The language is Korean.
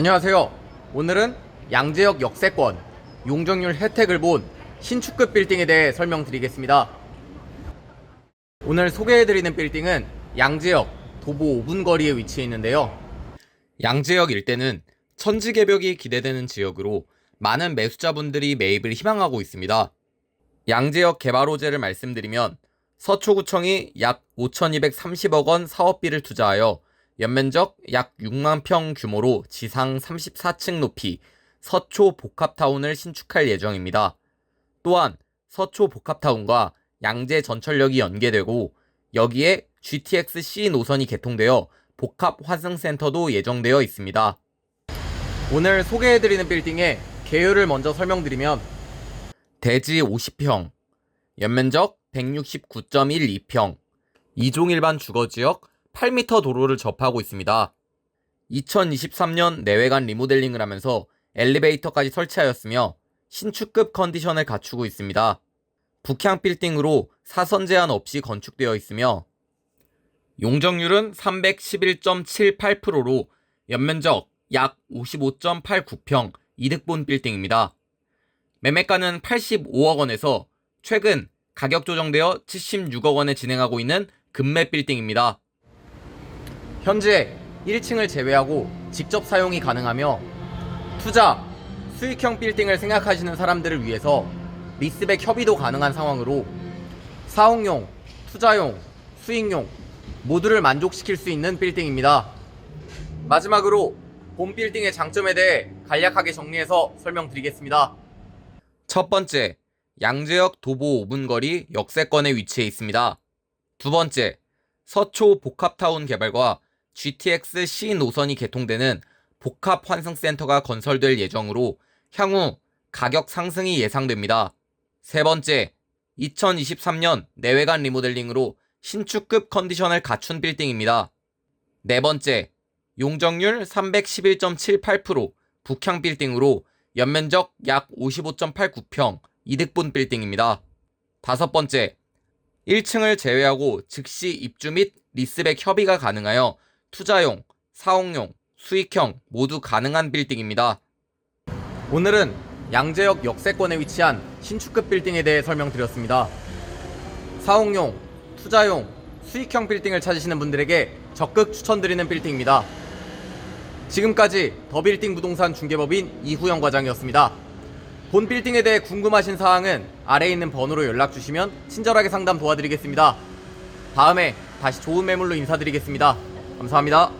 안녕하세요. 오늘은 양재역 역세권 용적률 혜택을 본 신축급 빌딩에 대해 설명드리겠습니다. 오늘 소개해드리는 빌딩은 양재역 도보 5분 거리에 위치해 있는데요. 양재역 일대는 천지 개벽이 기대되는 지역으로 많은 매수자분들이 매입을 희망하고 있습니다. 양재역 개발 호재를 말씀드리면 서초구청이 약 5,230억 원 사업비를 투자하여 연면적 약 6만 평 규모로 지상 34층 높이 서초 복합타운을 신축할 예정입니다. 또한 서초 복합타운과 양재 전철역이 연계되고 여기에 GTX-C 노선이 개통되어 복합 환승센터도 예정되어 있습니다. 오늘 소개해드리는 빌딩의 개요를 먼저 설명드리면 대지 50평, 연면적 169.12평, 2종 일반 주거지역 8m 도로를 접하고 있습니다. 2023년 내외관 리모델링을 하면서 엘리베이터까지 설치하였으며 신축급 컨디션을 갖추고 있습니다. 북향 빌딩으로 사선 제한 없이 건축되어 있으며 용적률은 311.78%로 연면적 약 55.89평 이득본 빌딩입니다. 매매가는 85억 원에서 최근 가격 조정되어 76억 원에 진행하고 있는 금매 빌딩입니다. 현재 1층을 제외하고 직접 사용이 가능하며 투자, 수익형 빌딩을 생각하시는 사람들을 위해서 리스백 협의도 가능한 상황으로 사옥용, 투자용, 수익용 모두를 만족시킬 수 있는 빌딩입니다. 마지막으로 본 빌딩의 장점에 대해 간략하게 정리해서 설명드리겠습니다. 첫 번째, 양재역 도보 5분 거리 역세권에 위치해 있습니다. 두 번째, 서초 복합타운 개발과 GTX-C 노선이 개통되는 복합 환승센터가 건설될 예정으로 향후 가격 상승이 예상됩니다. 세 번째, 2023년 내외관 리모델링으로 신축급 컨디션을 갖춘 빌딩입니다. 네 번째, 용적률 311.78% 북향 빌딩으로 연면적 약 55.89평 이득본 빌딩입니다. 다섯 번째, 1층을 제외하고 즉시 입주 및 리스백 협의가 가능하여 투자용, 사옥용, 수익형 모두 가능한 빌딩입니다. 오늘은 양재역 역세권에 위치한 신축급 빌딩에 대해 설명드렸습니다. 사옥용, 투자용, 수익형 빌딩을 찾으시는 분들에게 적극 추천드리는 빌딩입니다. 지금까지 더빌딩 부동산 중개법인 이후영 과장이었습니다. 본 빌딩에 대해 궁금하신 사항은 아래에 있는 번호로 연락 주시면 친절하게 상담 도와드리겠습니다. 다음에 다시 좋은 매물로 인사드리겠습니다. 감사합니다.